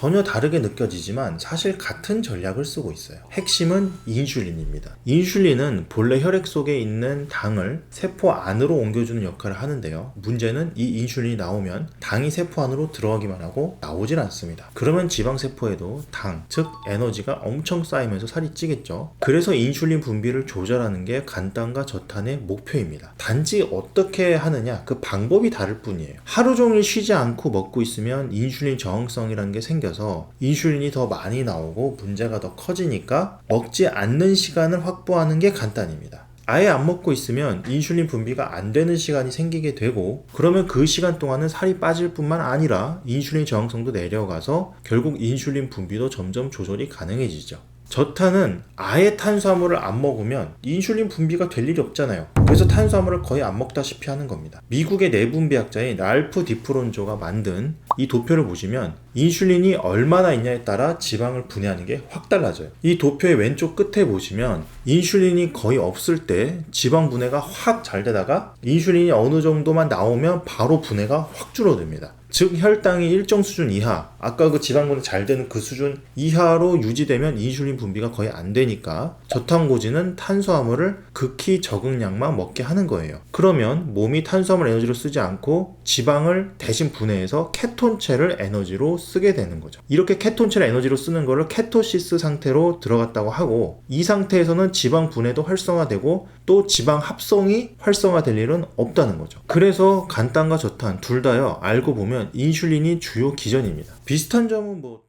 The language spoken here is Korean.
전혀 다르게 느껴지지만 사실 같은 전략을 쓰고 있어요. 핵심은 인슐린입니다. 인슐린은 본래 혈액 속에 있는 당을 세포 안으로 옮겨주는 역할을 하는데요. 문제는 이 인슐린이 나오면 당이 세포 안으로 들어가기만 하고 나오질 않습니다. 그러면 지방세포에도 당, 즉 에너지가 엄청 쌓이면서 살이 찌겠죠. 그래서 인슐린 분비를 조절하는 게 간단과 저탄의 목표입니다. 단지 어떻게 하느냐 그 방법이 다를 뿐이에요. 하루 종일 쉬지 않고 먹고 있으면 인슐린 저항성이라는 게 생겨 서 인슐린이 더 많이 나오고 문제가 더 커지니까 먹지 않는 시간을 확보하는 게 간단입니다. 아예 안 먹고 있으면 인슐린 분비가 안 되는 시간이 생기게 되고 그러면 그 시간 동안은 살이 빠질 뿐만 아니라 인슐린 저항성도 내려가서 결국 인슐린 분비도 점점 조절이 가능해지죠. 저탄은 아예 탄수화물을 안 먹으면 인슐린 분비가 될 일이 없잖아요. 그래서 탄수화물을 거의 안 먹다시피 하는 겁니다. 미국의 내분비학자인 랄프 디프론조가 만든 이 도표를 보시면 인슐린이 얼마나 있냐에 따라 지방을 분해하는 게 확 달라져요. 이 도표의 왼쪽 끝에 보시면 인슐린이 거의 없을 때 지방 분해가 확 잘 되다가 인슐린이 어느 정도만 나오면 바로 분해가 확 줄어듭니다. 즉 혈당이 일정 수준 이하, 아까 그 지방 분해 잘 되는 그 수준 이하로 유지되면 인슐린 분비가 거의 안 되니까 저탄고지는 탄수화물을 극히 적은 양만 먹게 하는 거예요. 그러면 몸이 탄수화물 에너지로 쓰지 않고 지방을 대신 분해해서 케톤체를 에너지로 쓰게 되는 거죠. 이렇게 케톤체를 에너지로 쓰는 거를 케토시스 상태로 들어갔다고 하고 이 상태에서는 지방 분해도 활성화되고 또 지방 합성이 활성화될 일은 없다는 거죠. 그래서 간단과 저탄 둘 다요 알고 보면 인슐린이 주요 기전입니다. 비슷한 점은 뭐